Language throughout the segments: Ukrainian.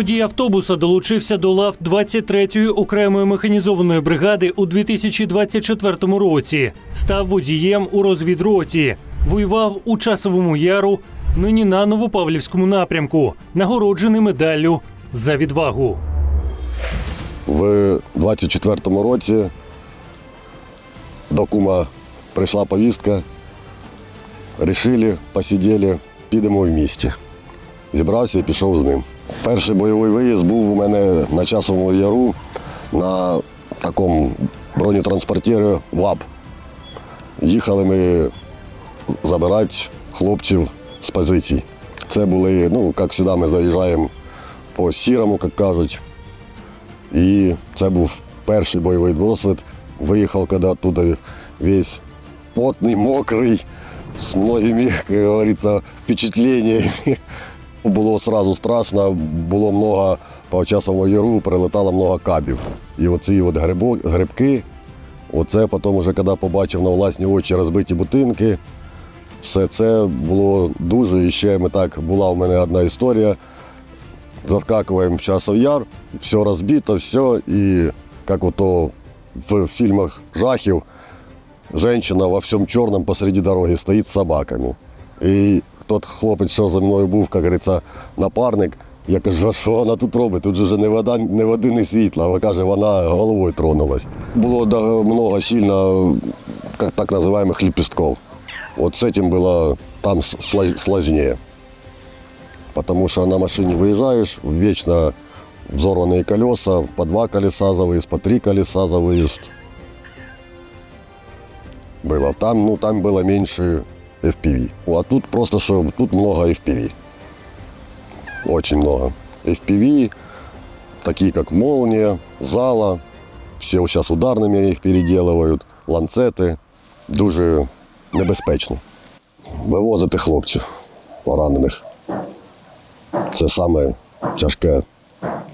Водій автобуса долучився до лав 23-ї окремої механізованої бригади у 2024 році. Став водієм у розвідроті. Воював у часовому яру, нині на Новопавлівському напрямку, нагороджений медаллю за відвагу. В 24-му році до кума прийшла повістка. Рішили, посиділи, підемо в місті. Зібрався і пішов з ним. Перший бойовий виїзд був у мене на часовому яру на такому бронетранспортері ВАП. Їхали ми забирати хлопців з позицій. Це були, ну, як завжди, ми заїжджаємо по сірому, як кажуть. І це був перший бойовий досвід. Виїхав, коли туди весь потний, мокрий, з многими, як говориться, впечатленнями. Було одразу страшно, було много по часовому яру, прилетало много кабів. І оці от грибо, грибки, оце потім, вже, коли побачив на власні очі розбиті будинки, все це було дуже. І ще ми так, була у мене одна історія заскакиваем в часов яр, все разбито, все, и как вот то в фильмах жахів, женщина во всем черном посреди дороги стоит с собаками. І тот хлопець, що за мною був, як говориться, напарник, я кажу, а що вона тут робить? Тут же вже не вода, не води, не світла. Вона каже, вона головою тронулась. Було да, много сильно как, так називаемых лепестков. Вот с этим было там слож- сложнее потому что на машине выезжаешь, вечно взорванные колеса, по два колеса за выезд, по три колеса за выезд. Было. Там, ну, там было меньше FPV. А тут просто, что тут много FPV. Очень много. FPV, такие как «Молния», «Зала», все сейчас ударными их переделывают, ланцети. Дуже небезпечно. Вивозити хлопців поранених. Це саме тяжке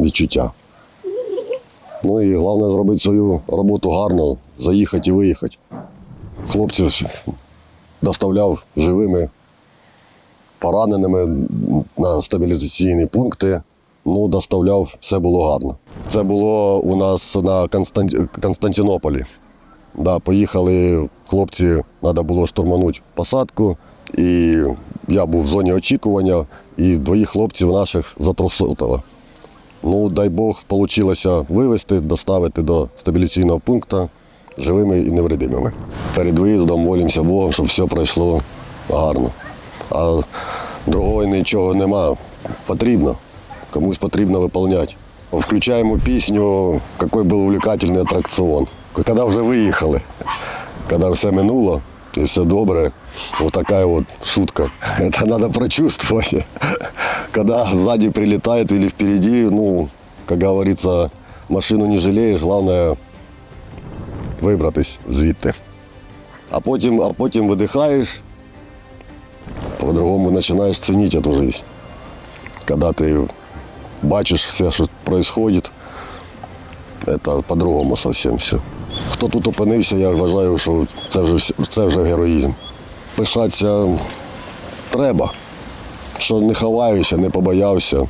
відчуття. Ну і головне зробити свою роботу гарно, заїхати і виїхати. Хлопців доставляв живими, пораненими на стабілізаційні пункти. Ну, доставляв, все було гарно. Це було у нас на Констант... Константинополі. Да, поїхали хлопці, треба було штурманути посадку. І я був в зоні очікування, і двоїх хлопців наших затрусило. Ну, дай Бог, вийшло вивезти, доставити до стабіляційного пункту живими і невредимими. Перед виїздом молимося Богом, щоб все пройшло гарно. А другого нічого нема. Потрібно. Комусь потрібно виконувати. Включаємо пісню, який був увлекательний атракціон. Коли вже виїхали, коли все минуло, і все добре. Вот такая вот шутка. Это надо прочувствовать. Когда сзади прилетает или впереди, ну, как говорится, машину не жалеешь, главное вибратись звідти. А потім, а потім видихаєш, по-другому починаєш цінити цю життя. Коли ти бачиш все, що відбувається, це по-другому зовсім все. Хто тут опинився, я вважаю, що це вже, це вже героїзм. Пишатися треба, що не ховаюся, не побоявся.